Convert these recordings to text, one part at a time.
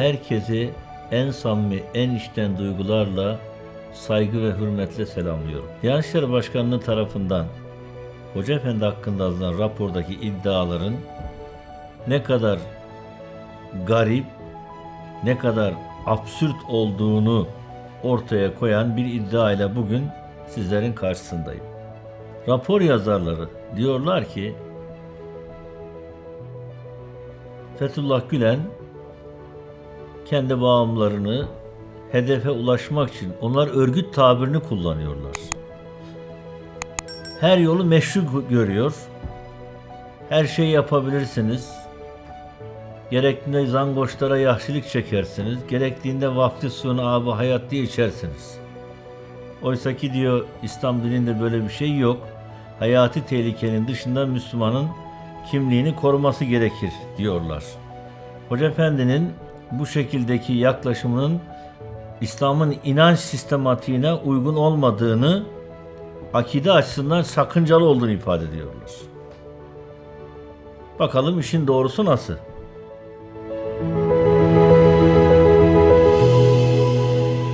herkesi en samimi, en içten duygularla saygı ve hürmetle selamlıyorum. Diyanet İşleri Başkanlığı tarafından Hoca Efendi hakkında alınan rapordaki iddiaların ne kadar garip, ne kadar absürt olduğunu ortaya koyan bir iddia ile bugün sizlerin karşısındayım. Rapor yazarları diyorlar ki Fethullah Gülen kendi bağımlarını hedefe ulaşmak için onlar örgüt tabirini kullanıyorlar. Her yolu meşru görüyor. Her şeyi yapabilirsiniz. Gerektiğinde zangoçlara yahşilik çekersiniz. Gerektiğinde vaftiz suyunu abi hayat diye içersiniz. Oysa ki diyor İslam dininde böyle bir şey yok. Hayati tehlikenin dışında Müslümanın kimliğini koruması gerekir diyorlar. Hoca Efendi'nin bu şekildeki yaklaşımının İslam'ın inanç sistematiğine uygun olmadığını, akide açısından sakıncalı olduğunu ifade ediyorlar. Bakalım işin doğrusu nasıl?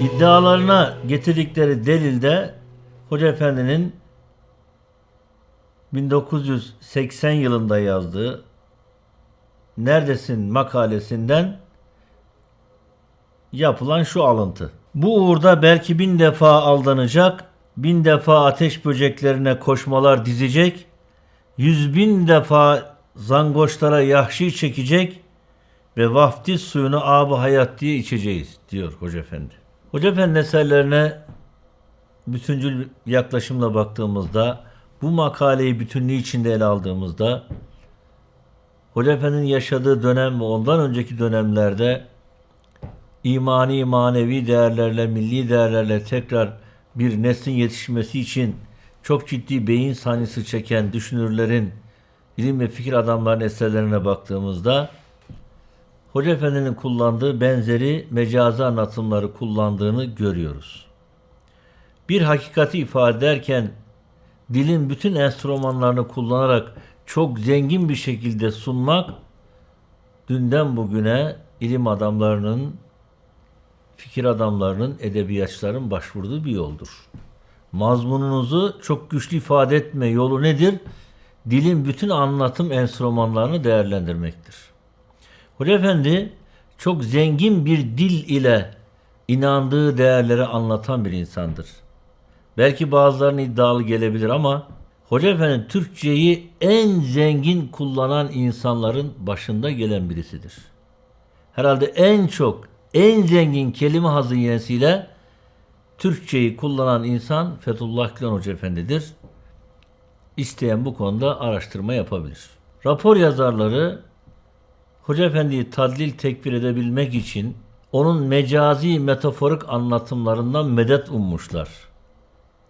İddialarına getirdikleri delilde Hoca Efendi'nin 1980 yılında yazdığı Neredesin makalesinden yapılan şu alıntı. Bu uğurda belki bin defa aldanacak, bin defa ateş böceklerine koşmalar dizecek, yüz bin defa zangoçlara yahşi çekecek ve vaftiz suyunu ab hayat diye içeceğiz diyor Hoca Efendi. Hoca Efendi eserlerine bütüncül yaklaşımla baktığımızda bu makaleyi bütünlüğü içinde ele aldığımızda Hoca Efendi'nin yaşadığı dönem ve ondan önceki dönemlerde imani manevi değerlerle, milli değerlerle tekrar bir neslin yetişmesi için çok ciddi beyin sancısı çeken düşünürlerin, ilim ve fikir adamlarının eserlerine baktığımızda Hoca Efendi'nin kullandığı benzeri mecazi anlatımları kullandığını görüyoruz. Bir hakikati ifade ederken dilin bütün enstrümanlarını kullanarak çok zengin bir şekilde sunmak dünden bugüne ilim adamlarının, fikir adamlarının, edebiyatçıların başvurduğu bir yoldur. Mazmununuzu çok güçlü ifade etme yolu nedir? Dilin bütün anlatım enstrümanlarını değerlendirmektir. Hoca Efendi çok zengin bir dil ile inandığı değerleri anlatan bir insandır. Belki bazılarının iddialı gelebilir ama Hoca Efendi Türkçeyi en zengin kullanan insanların başında gelen birisidir. Herhalde en çok, en zengin kelime hazinesiyle Türkçeyi kullanan insan Fethullah Gülen Hoca Efendi'dir. İsteyen bu konuda araştırma yapabilir. Rapor yazarları Hoca Efendi'yi tadlil tekfir edebilmek için onun mecazi metaforik anlatımlarından medet ummuşlar.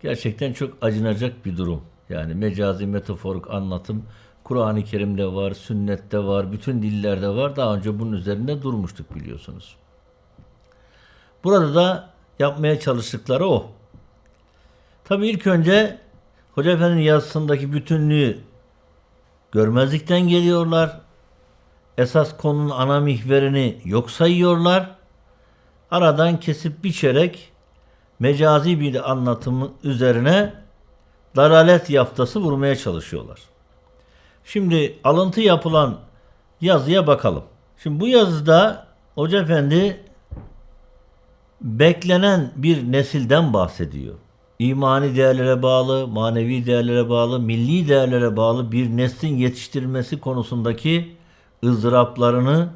Gerçekten çok acınacak bir durum. Yani mecazi metaforik anlatım Kur'an-ı Kerim'de var, sünnette var, bütün dillerde var. Daha önce bunun üzerinde durmuştuk biliyorsunuz. Burada da yapmaya çalıştıkları o. Tabii ilk önce Hoca Efendi'nin yazısındaki bütünlüğü görmezlikten geliyorlar. Esas konunun ana mihverini yok sayıyorlar. Aradan kesip biçerek mecazi bir anlatımı üzerine dalalet yaftası vurmaya çalışıyorlar. Şimdi alıntı yapılan yazıya bakalım. Şimdi bu yazıda Hoca Efendi beklenen bir nesilden bahsediyor. İmani değerlere bağlı, manevi değerlere bağlı, milli değerlere bağlı bir neslin yetiştirilmesi konusundaki ızdıraplarını,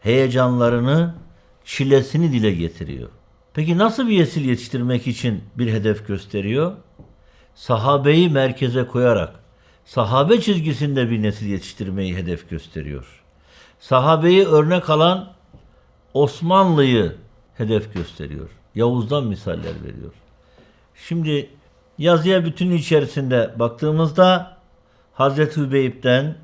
heyecanlarını, çilesini dile getiriyor. Peki nasıl bir nesil yetiştirmek için bir hedef gösteriyor? Sahabeyi merkeze koyarak sahabe çizgisinde bir nesil yetiştirmeyi hedef gösteriyor. Sahabeyi örnek alan Osmanlı'yı hedef gösteriyor. Yavuz'dan misaller veriyor. Şimdi yazıya bütün içerisinde baktığımızda Hazreti Hübeyip'ten,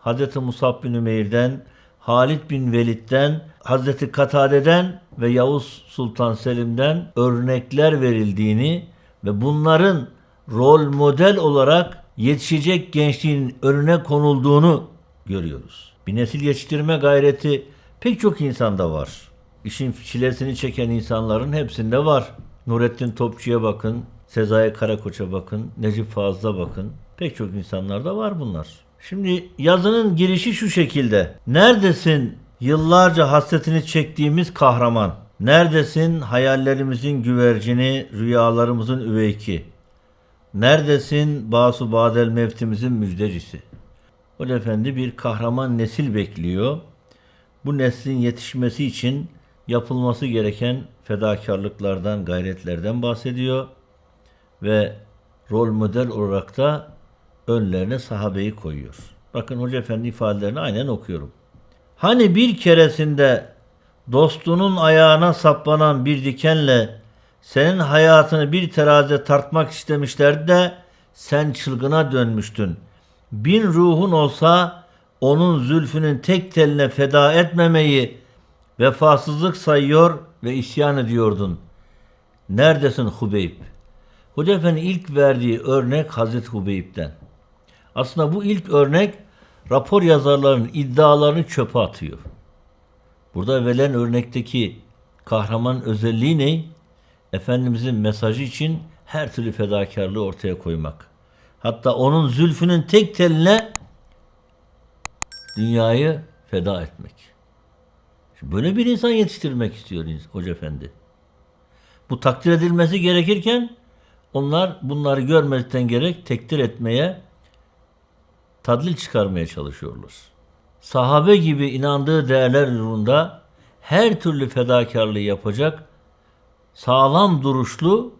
Hazreti Musab bin Ümeyr'den, Halid bin Velid'den, Hazreti Katade'den ve Yavuz Sultan Selim'den örnekler verildiğini ve bunların rol model olarak yetişecek gençliğin önüne konulduğunu görüyoruz. Bir nesil yetiştirme gayreti Pek çok insanda var. İşin çilesini çeken insanların hepsinde var. Nurettin Topçu'ya bakın, Sezai Karakoç'a bakın, Necip Fazıl'a bakın. Pek çok insanlarda var bunlar. Şimdi yazının girişi şu şekilde. Neredesin yıllarca hasretini çektiğimiz kahraman? Neredesin hayallerimizin güvercini, rüyalarımızın üveyki? Neredesin Basu Badel mevtimizin müjdecisi? Hoca Efendi bir kahraman nesil bekliyor. Bu neslin yetişmesi için yapılması gereken fedakarlıklardan, gayretlerden bahsediyor. Ve rol model olarak da önlerine sahabeyi koyuyor. Bakın Hoca Efendi ifadelerini aynen okuyorum. Hani bir keresinde dostunun ayağına saplanan bir dikenle senin hayatını bir terazide tartmak istemişlerdi de sen çılgına dönmüştün. Bin ruhun olsa onun zülfünün tek teline feda etmemeyi vefasızlık sayıyor ve isyan ediyordun. Neredesin Hubeyb? Hoca Efendi ilk verdiği örnek Hazreti Hubeyb'den. Aslında bu ilk örnek rapor yazarlarının iddialarını çöpe atıyor. Burada verilen örnekteki kahraman özelliği ne? Efendimizin mesajı için her türlü fedakarlığı ortaya koymak. Hatta onun zülfünün tek teline dünyayı feda etmek. Böyle bir insan yetiştirmek istiyor Hoca Efendi. Bu takdir edilmesi gerekirken onlar bunları görmekten gerek tekdir etmeye, tadlil çıkarmaya çalışıyorlar. Sahabe gibi inandığı değerler yolunda her türlü fedakarlığı yapacak sağlam duruşlu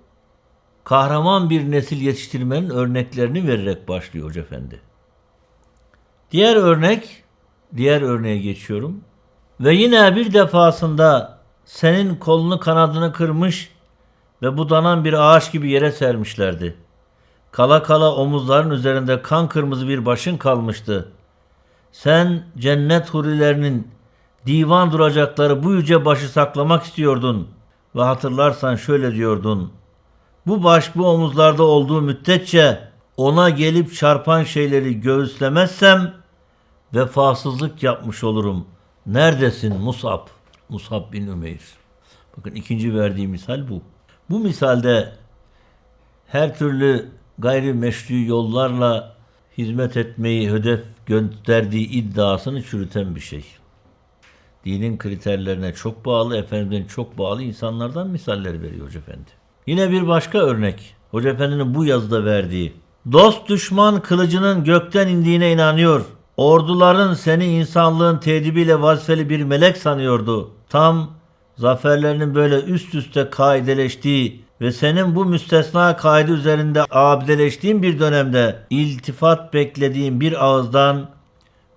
kahraman bir nesil yetiştirmenin örneklerini vererek başlıyor Hoca Efendi. Diğer örnek, diğer örneğe geçiyorum. Ve yine bir defasında senin kolunu kanadını kırmış ve budanan bir ağaç gibi yere sermişlerdi. Kala kala omuzların üzerinde kan kırmızı bir başın kalmıştı. Sen cennet hurilerinin divan duracakları bu yüce başı saklamak istiyordun ve hatırlarsan şöyle diyordun. Bu baş bu omuzlarda olduğu müddetçe ona gelip çarpan şeyleri göğüslemezsem vefasızlık yapmış olurum. Neredesin Musab? Musab bin Ümeyr. Bakın ikinci verdiği misal bu. Bu misalde her türlü gayri meşru yollarla hizmet etmeyi hedef gönderdiği iddiasını çürüten bir şey. Dinin kriterlerine çok bağlı, Efendimiz'in çok bağlı insanlardan misaller veriyor Hoca Efendi. Yine bir başka örnek. Hoca Efendi'nin bu yazıda verdiği. Dost düşman kılıcının gökten indiğine inanıyor. Orduların seni insanlığın tedibiyle vazifeli bir melek sanıyordu. Tam zaferlerinin böyle üst üste kaideleştiği ve senin bu müstesna kaide üzerinde abideleştiğin bir dönemde iltifat beklediğin bir ağızdan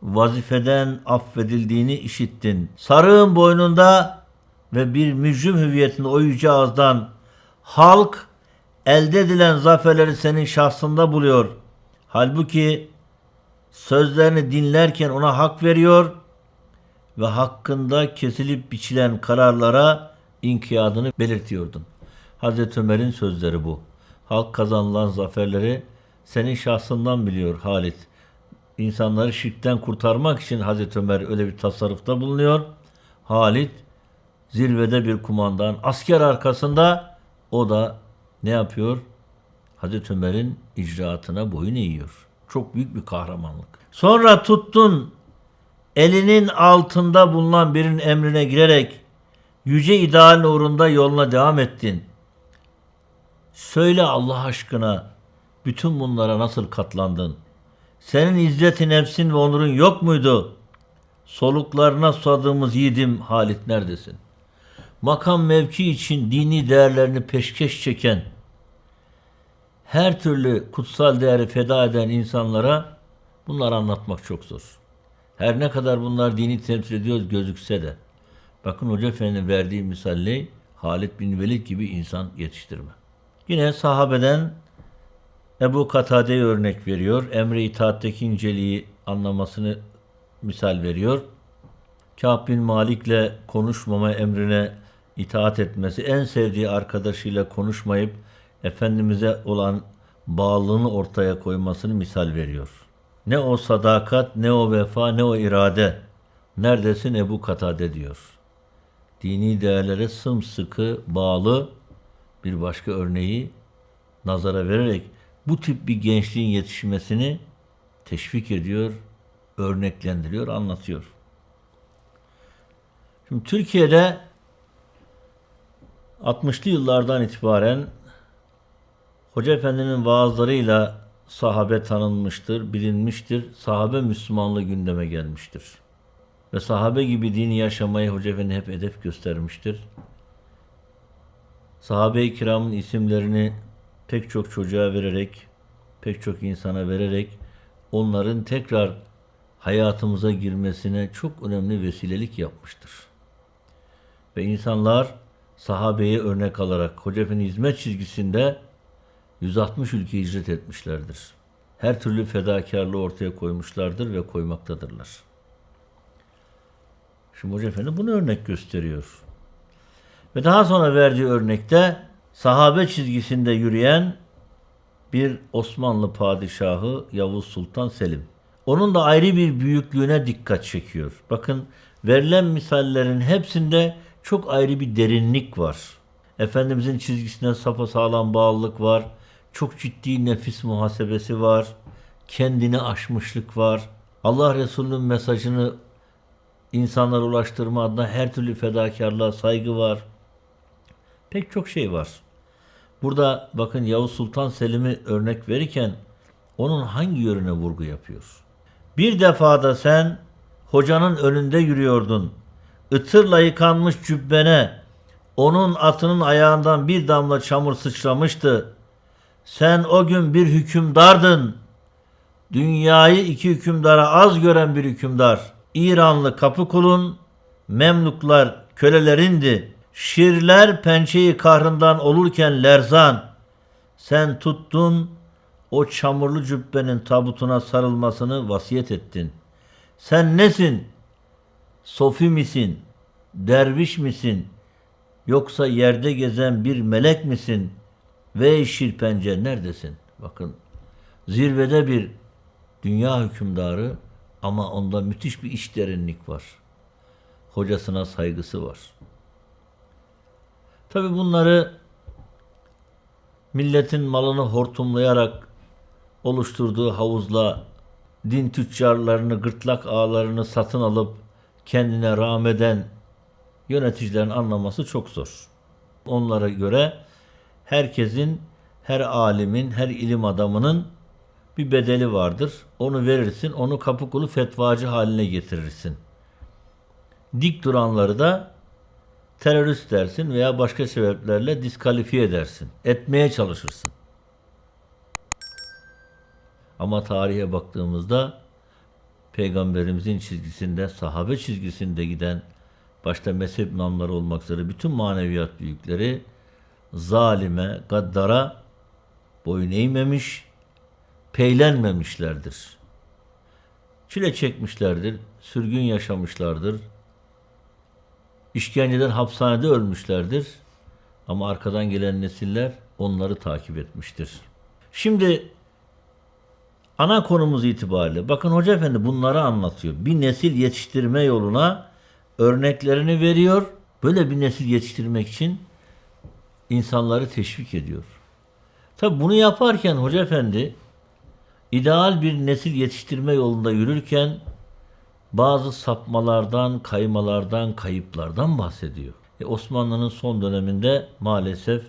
vazifeden affedildiğini işittin. Sarığın boynunda ve bir mücrim hüviyetinde o yüce ağızdan halk elde edilen zaferleri senin şahsında buluyor. Halbuki sözlerini dinlerken ona hak veriyor ve hakkında kesilip biçilen kararlara inkiyadını belirtiyordun. Hazreti Ömer'in sözleri bu. Halk kazanılan zaferleri senin şahsından biliyor Halit. İnsanları şirkten kurtarmak için Hazreti Ömer öyle bir tasarrufta bulunuyor. Halit zirvede bir kumandan. Asker arkasında o da ne yapıyor? Hazreti Ömer'in icraatına boyun eğiyor. Çok büyük bir kahramanlık. Sonra tuttun elinin altında bulunan birinin emrine girerek yüce idealin uğrunda yoluna devam ettin. Söyle Allah aşkına bütün bunlara nasıl katlandın? Senin izzeti nefsin ve onurun yok muydu? Soluklarına susadığımız yiğidim Halit neredesin? Makam mevki için dini değerlerini peşkeş çeken, her türlü kutsal değeri feda eden insanlara bunları anlatmak çok zor. Her ne kadar bunlar dini temsil ediyor gözükse de. Bakın Hoca Efendi'nin verdiği misalle Halid bin Velid gibi insan yetiştirme. Yine sahabeden Ebu Katade'ye örnek veriyor. Emre itaatteki inceliği anlamasını misal veriyor. Kâb bin Malik'le konuşmama emrine itaat etmesi, en sevdiği arkadaşıyla konuşmayıp Efendimiz'e olan bağlılığını ortaya koymasını misal veriyor. Ne o sadakat, ne o vefa, ne o irade. Neredesin Ebu Katade diyor. Dini değerlere sımsıkı bağlı bir başka örneği nazara vererek bu tip bir gençliğin yetişmesini teşvik ediyor, örneklendiriyor, anlatıyor. Şimdi Türkiye'de 60'lı yıllardan itibaren Hoca Efendi'nin vaazlarıyla sahabe tanınmıştır, bilinmiştir. Sahabe Müslümanlığı gündeme gelmiştir. Ve sahabe gibi dini yaşamayı Hoca Efendi hep edep göstermiştir. Sahabe-i kiramın isimlerini pek çok çocuğa vererek, pek çok insana vererek onların tekrar hayatımıza girmesine çok önemli vesilelik yapmıştır. Ve insanlar sahabeye örnek alarak Hoca Efendi hizmet çizgisinde 160 ülke hicret etmişlerdir. Her türlü fedakarlığı ortaya koymuşlardır ve koymaktadırlar. Şimdi Hoca Efendi bunu örnek gösteriyor. Ve daha sonra verdiği örnekte sahabe çizgisinde yürüyen bir Osmanlı padişahı Yavuz Sultan Selim. Onun da ayrı bir büyüklüğüne dikkat çekiyor. Bakın verilen misallerin hepsinde çok ayrı bir derinlik var. Efendimizin çizgisine sapasağlam bağlılık var. Çok ciddi nefis muhasebesi var. Kendini aşmışlık var. Allah Resulü'nün mesajını insanlara ulaştırma adına her türlü fedakarlığa saygı var. Pek çok şey var. Burada bakın Yavuz Sultan Selim'i örnek verirken onun hangi yönüne vurgu yapıyor? Bir defada sen hocanın önünde yürüyordun. Itırla yıkanmış cübbene onun atının ayağından bir damla çamur sıçramıştı. Sen o gün bir hükümdardın. Dünyayı iki hükümdara az gören bir hükümdar. İranlı kapı kulun, Memluklar kölelerindi. Şirler pençeyi kahrından olurken lerzan. Sen tuttun o çamurlu cübbenin tabutuna sarılmasını vasiyet ettin. Sen nesin? Sofi misin? Derviş misin? Yoksa yerde gezen bir melek misin? Ve şirpence neredesin? Bakın zirvede bir dünya hükümdarı ama onda müthiş bir iç derinlik var. Hocasına saygısı var. Tabi bunları milletin malını hortumlayarak oluşturduğu havuzla din tüccarlarını, gırtlak ağlarını satın alıp kendine rağmeden yöneticilerin anlaması çok zor. Onlara göre herkesin, her alimin, her ilim adamının bir bedeli vardır. Onu verirsin, onu kapı kulu fetvacı haline getirirsin. Dik duranları da terörist dersin veya başka sebeplerle diskalifiye edersin. Etmeye çalışırsın. Ama tarihe baktığımızda peygamberimizin çizgisinde, sahabe çizgisinde giden başta mezhep imamları olmak üzere bütün maneviyat büyükleri zalime, gaddara boyun eğmemiş, peylenmemişlerdir. Çile çekmişlerdir, sürgün yaşamışlardır, işkenceden hapishanede ölmüşlerdir. Ama arkadan gelen nesiller onları takip etmiştir. Şimdi ana konumuz itibariyle bakın Hoca Efendi bunları anlatıyor. Bir nesil yetiştirme yoluna örneklerini veriyor. Böyle bir nesil yetiştirmek için insanları teşvik ediyor. Tabi bunu yaparken Hoca Efendi ideal bir nesil yetiştirme yolunda yürürken bazı sapmalardan, kaymalardan, kayıplardan bahsediyor. E Osmanlı'nın son döneminde maalesef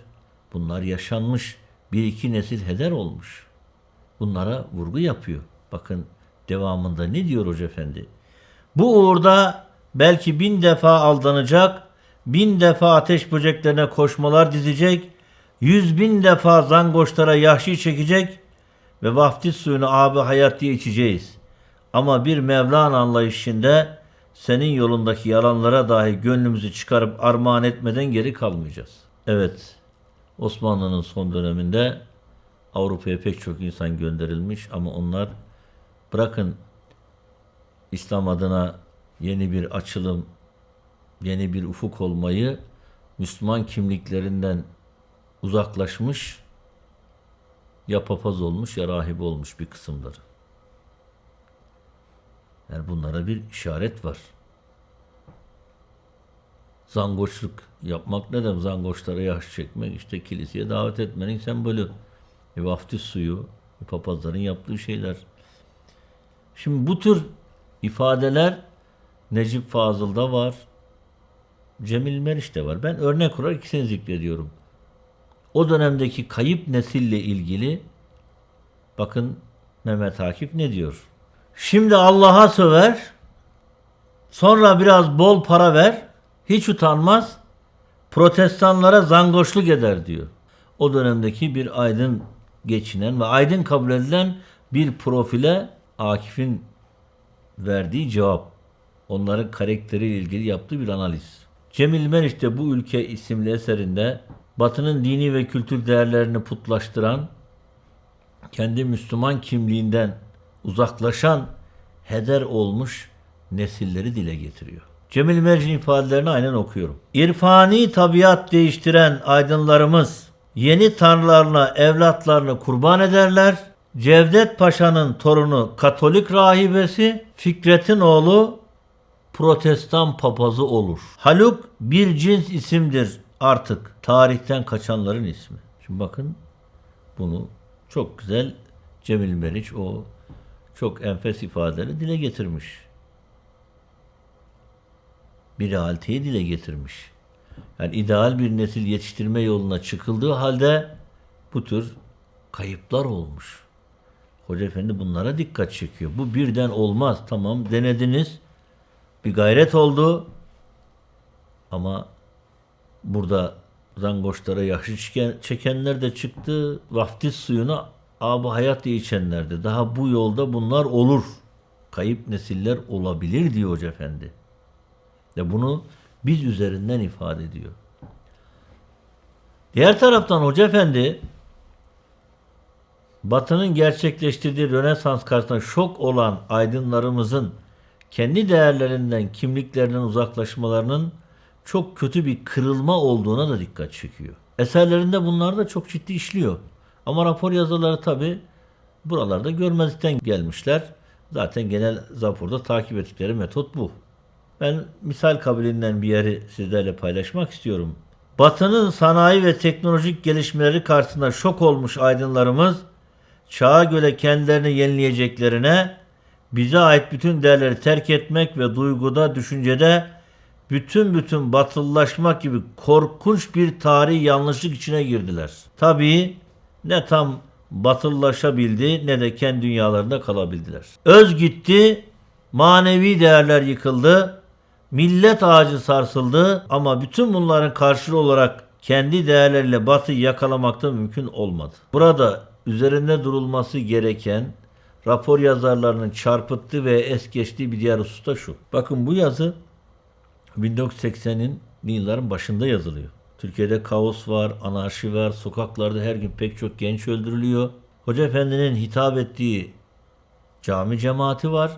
bunlar yaşanmış. Bir iki nesil heder olmuş. Bunlara vurgu yapıyor. Bakın devamında ne diyor Hoca Efendi? Bu uğurda belki bin defa aldanacak, bin defa ateş böceklerine koşmalar dizecek, yüz bin defa zangoçlara yahşi çekecek ve vaftiz suyunu abi hayat diye içeceğiz. Ama bir Mevlan anlayışında senin yolundaki yalanlara dahi gönlümüzü çıkarıp armağan etmeden geri kalmayacağız. Evet, Osmanlı'nın son döneminde Avrupa'ya pek çok insan gönderilmiş ama onlar bırakın İslam adına yeni bir açılım, yeni bir ufuk olmayı Müslüman kimliklerinden uzaklaşmış, ya papaz olmuş ya rahibe olmuş bir kısımları. Yani bunlara bir işaret var. Zangoçluk yapmak ne demek? Zangoçlara yaş çekmek, işte kiliseye davet etmenin sembolü. E, vaftiz suyu, e, papazların yaptığı şeyler. Şimdi bu tür ifadeler Necip Fazıl'da var. Cemil Meriç'te var. Ben örnek olarak ikisini zikrediyorum. O dönemdeki kayıp nesille ilgili bakın Mehmet Akif ne diyor? Şimdi Allah'a söver, sonra biraz bol para ver, hiç utanmaz, protestanlara zangoşluk eder diyor. O dönemdeki bir aydın geçinen ve aydın kabul edilen bir profile Akif'in verdiği cevap. Onların karakteriyle ilgili yaptığı bir analiz. Cemil Meriç de bu ülke isimli eserinde Batı'nın dini ve kültür değerlerini putlaştıran, kendi Müslüman kimliğinden uzaklaşan heder olmuş nesilleri dile getiriyor. Cemil Meriç'in ifadelerini aynen okuyorum. İrfani tabiat değiştiren aydınlarımız yeni tanrılarına evlatlarını kurban ederler. Cevdet Paşa'nın torunu Katolik rahibesi, Fikret'in oğlu protestan papazı olur. Haluk bir cins isimdir artık. Tarihten kaçanların ismi. Şimdi bakın bunu çok güzel Cemil Meriç o çok enfes ifadeleri dile getirmiş. Bir realiteyi dile getirmiş. Yani ideal bir nesil yetiştirme yoluna çıkıldığı halde bu tür kayıplar olmuş. Hoca Efendi bunlara dikkat çekiyor. Bu birden olmaz. Tamam denediniz. Bir gayret oldu. Ama burada zangoçlara yaşı çeken- çekenler de çıktı. Vaftiz suyunu abi hayat diye içenler de. Daha bu yolda bunlar olur. Kayıp nesiller olabilir diyor Hoca Efendi. Ve bunu biz üzerinden ifade ediyor. Diğer taraftan Hoca Efendi Batı'nın gerçekleştirdiği Rönesans karşısında şok olan aydınlarımızın kendi değerlerinden, kimliklerinden uzaklaşmalarının çok kötü bir kırılma olduğuna da dikkat çekiyor. Eserlerinde bunlar da çok ciddi işliyor. Ama rapor yazıları tabi buralarda görmezlikten gelmişler. Zaten genel raporda takip ettikleri metot bu. Ben misal kabilinden bir yeri sizlerle paylaşmak istiyorum. Batı'nın sanayi ve teknolojik gelişmeleri karşısında şok olmuş aydınlarımız çağa göre kendilerini yenileyeceklerine bize ait bütün değerleri terk etmek ve duyguda, düşüncede bütün bütün batılılaşmak gibi korkunç bir tarihi yanlışlık içine girdiler. Tabii ne tam batılılaşabildi ne de kendi dünyalarında kalabildiler. Öz gitti, manevi değerler yıkıldı, millet ağacı sarsıldı ama bütün bunların karşılığı olarak kendi değerleriyle batıyı yakalamakta mümkün olmadı. Burada üzerinde durulması gereken rapor yazarlarının çarpıttığı ve es geçtiği bir diğer husus da şu. Bakın bu yazı 1980'in yılların başında yazılıyor. Türkiye'de kaos var, anarşi var, sokaklarda her gün pek çok genç öldürülüyor. Hoca Efendi'nin hitap ettiği cami cemaati var.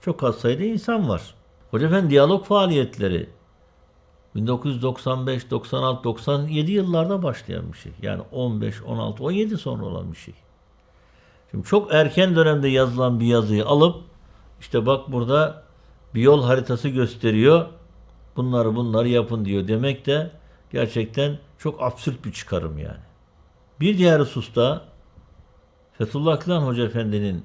Çok az sayıda insan var. Hoca Efendi diyalog faaliyetleri 1995, 96, 97 yıllarda başlayan bir şey. Yani 15, 16, 17 sonra olan bir şey. Şimdi çok erken dönemde yazılan bir yazıyı alıp işte bak burada bir yol haritası gösteriyor. Bunları bunları yapın diyor demek de gerçekten çok absürt bir çıkarım yani. Bir diğer hususta Fethullah Gülen Hoca Efendi'nin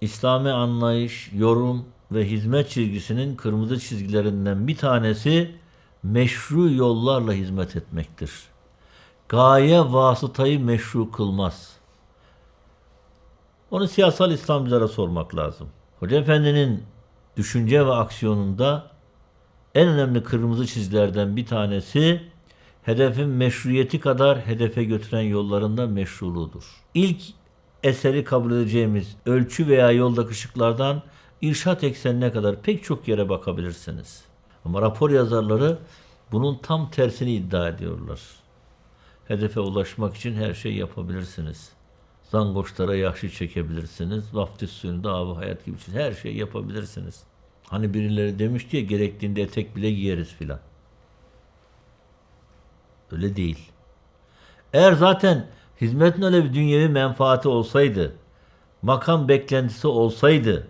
İslami anlayış, yorum ve hizmet çizgisinin kırmızı çizgilerinden bir tanesi meşru yollarla hizmet etmektir. Gaye vasıtayı meşru kılmaz. Onu siyasal İslamcılara sormak lazım. Hoca Efendi'nin düşünce ve aksiyonunda en önemli kırmızı çizgilerden bir tanesi hedefin meşruiyeti kadar hedefe götüren yollarında meşruluğudur. İlk eseri kabul edeceğimiz ölçü veya yoldaki ışıklardan irşat eksenine kadar pek çok yere bakabilirsiniz. Ama rapor yazarları bunun tam tersini iddia ediyorlar. Hedefe ulaşmak için her şey yapabilirsiniz. Zangoçlara yahşi çekebilirsiniz. Vaftiz suyunu da abi hayat gibi için her şey yapabilirsiniz. Hani birileri demiş diye gerektiğinde etek bile giyeriz filan. Öyle değil. Eğer zaten hizmetin öyle bir dünyevi menfaati olsaydı, makam beklentisi olsaydı,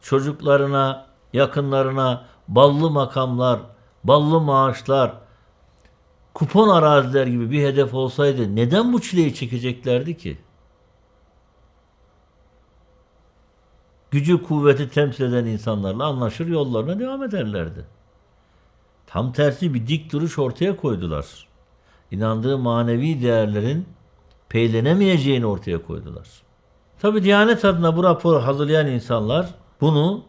çocuklarına, yakınlarına ballı makamlar, ballı maaşlar, kupon araziler gibi bir hedef olsaydı neden bu çileyi çekeceklerdi ki? Gücü kuvveti temsil eden insanlarla anlaşır yollarına devam ederlerdi. Tam tersi bir dik duruş ortaya koydular. İnandığı manevi değerlerin peylenemeyeceğini ortaya koydular. Tabi Diyanet adına bu raporu hazırlayan insanlar bunu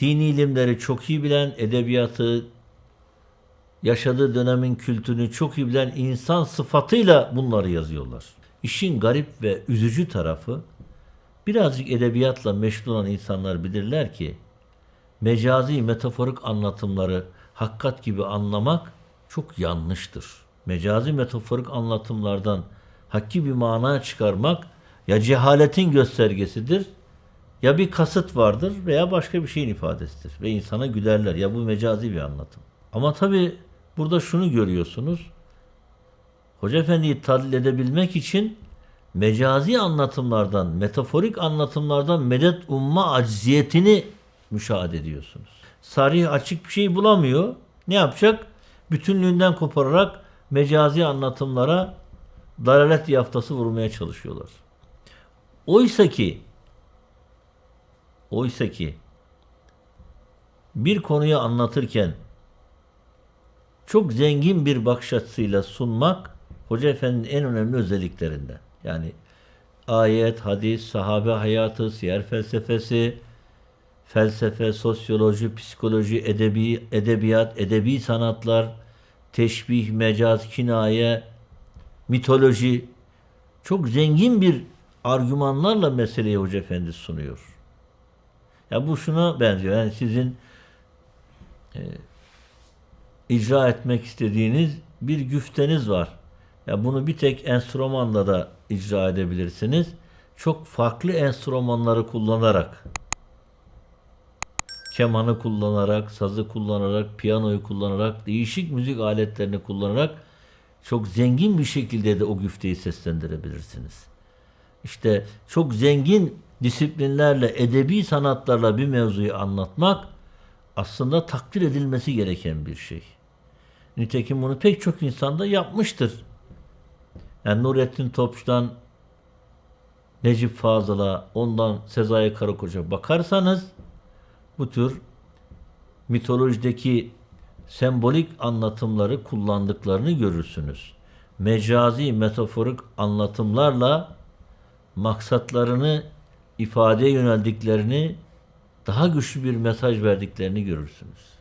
dini ilimleri çok iyi bilen, edebiyatı, yaşadığı dönemin kültürünü çok iyi bilen insan sıfatıyla bunları yazıyorlar. İşin garip ve üzücü tarafı birazcık edebiyatla meşgul olan insanlar bilirler ki mecazi metaforik anlatımları hakikat gibi anlamak çok yanlıştır. Mecazi metaforik anlatımlardan hakki bir mana çıkarmak ya cehaletin göstergesidir ya bir kasıt vardır veya başka bir şeyin ifadesidir. Ve insana gülerler ya bu mecazi bir anlatım. Ama tabi burada şunu görüyorsunuz. Hoca Efendi'yi tadil edebilmek için mecazi anlatımlardan, metaforik anlatımlardan medet umma acziyetini müşahede ediyorsunuz. Sarih açık bir şey bulamıyor. Ne yapacak? Bütünlüğünden kopararak mecazi anlatımlara dalalet yaftası vurmaya çalışıyorlar. Oysa ki oysa ki bir konuyu anlatırken çok zengin bir bakış açısıyla sunmak Hoca Efendi'nin en önemli özelliklerinden. Yani ayet, hadis, sahabe hayatı, siyer felsefesi, felsefe, sosyoloji, psikoloji, edebi, edebiyat, edebi sanatlar, teşbih, mecaz, kinaye, mitoloji çok zengin bir argümanlarla meseleyi Hoca Efendi sunuyor. Ya bu şuna benziyor. Yani sizin e, icra etmek istediğiniz bir güfteniz var. Ya bunu bir tek enstrümanla da icra edebilirsiniz. Çok farklı enstrümanları kullanarak kemanı kullanarak, sazı kullanarak, piyanoyu kullanarak, değişik müzik aletlerini kullanarak çok zengin bir şekilde de o güfteyi seslendirebilirsiniz. İşte çok zengin disiplinlerle, edebi sanatlarla bir mevzuyu anlatmak aslında takdir edilmesi gereken bir şey. Nitekim bunu pek çok insan da yapmıştır. Yani Nurettin Topçu'dan Necip Fazıl'a, ondan Sezai Karakoç'a bakarsanız bu tür mitolojideki sembolik anlatımları kullandıklarını görürsünüz. Mecazi, metaforik anlatımlarla maksatlarını ifadeye yöneldiklerini, daha güçlü bir mesaj verdiklerini görürsünüz.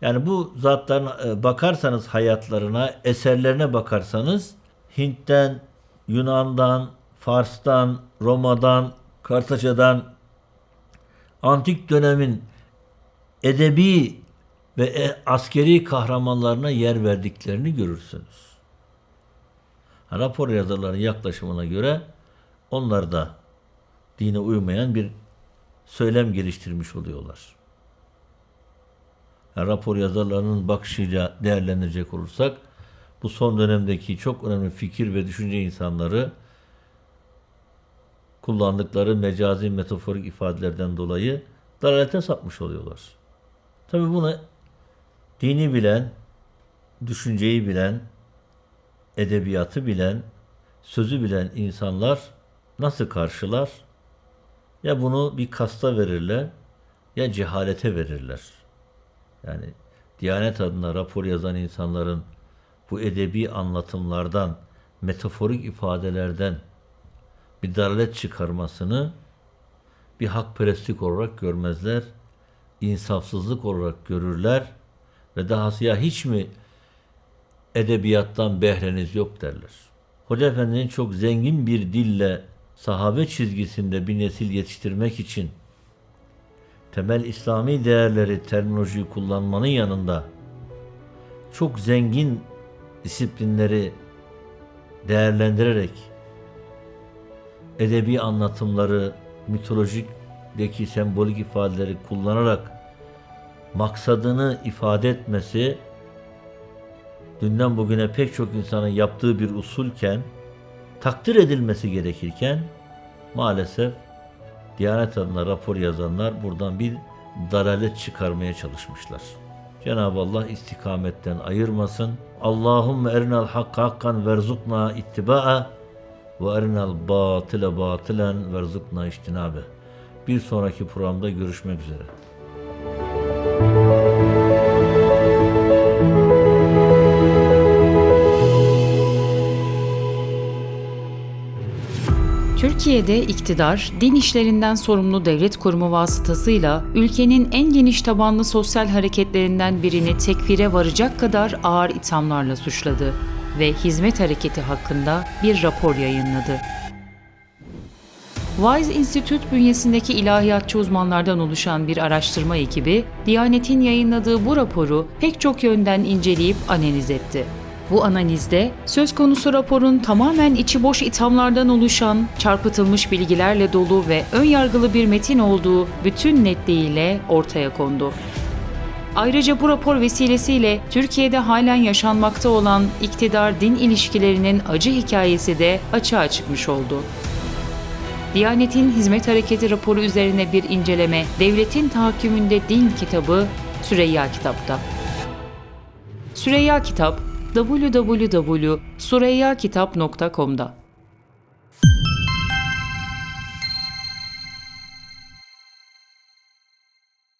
Yani bu zatların e, bakarsanız hayatlarına, eserlerine bakarsanız Hint'ten, Yunan'dan, Fars'tan, Roma'dan, Kartaca'dan antik dönemin edebi ve e- askeri kahramanlarına yer verdiklerini görürsünüz. Rapor yazarlarının yaklaşımına göre onlar da dine uymayan bir söylem geliştirmiş oluyorlar. Rapor yazarlarının bakışıyla değerlendirecek olursak bu son dönemdeki çok önemli fikir ve düşünce insanları kullandıkları mecazi metaforik ifadelerden dolayı dalalete sapmış oluyorlar. Tabi bunu dini bilen, düşünceyi bilen, edebiyatı bilen, sözü bilen insanlar nasıl karşılar? Ya bunu bir kasta verirler ya cehalete verirler. Yani Diyanet adına rapor yazan insanların bu edebi anlatımlardan, metaforik ifadelerden bir dalalet çıkarmasını bir hakperestlik olarak görmezler, insafsızlık olarak görürler ve dahası ya hiç mi edebiyattan behreniz yok derler. Hoca Efendi'nin çok zengin bir dille sahabe çizgisinde bir nesil yetiştirmek için temel İslami değerleri, terminolojiyi kullanmanın yanında çok zengin disiplinleri değerlendirerek edebi anlatımları, mitolojikteki sembolik ifadeleri kullanarak maksadını ifade etmesi dünden bugüne pek çok insanın yaptığı bir usulken takdir edilmesi gerekirken maalesef Diyanet adına rapor yazanlar buradan bir dalalet çıkarmaya çalışmışlar. Cenab-ı Allah istikametten ayırmasın. Allahümme erinel hakka hakkan verzukna ittiba'a ve erinel batile batilen verzukna iştinabe. Bir sonraki programda görüşmek üzere. Türkiye'de iktidar, din işlerinden sorumlu devlet kurumu vasıtasıyla ülkenin en geniş tabanlı sosyal hareketlerinden birini tekfire varacak kadar ağır ithamlarla suçladı ve hizmet hareketi hakkında bir rapor yayınladı. Wise Institute bünyesindeki ilahiyatçı uzmanlardan oluşan bir araştırma ekibi, Diyanet'in yayınladığı bu raporu pek çok yönden inceleyip analiz etti. Bu analizde söz konusu raporun tamamen içi boş ithamlardan oluşan, çarpıtılmış bilgilerle dolu ve ön yargılı bir metin olduğu bütün netliğiyle ortaya kondu. Ayrıca bu rapor vesilesiyle Türkiye'de halen yaşanmakta olan iktidar-din ilişkilerinin acı hikayesi de açığa çıkmış oldu. Diyanet'in Hizmet Hareketi raporu üzerine bir inceleme Devletin Tahakkümünde Din kitabı Süreyya Kitap'ta. Süreyya Kitap www.sureyyakitap.com'da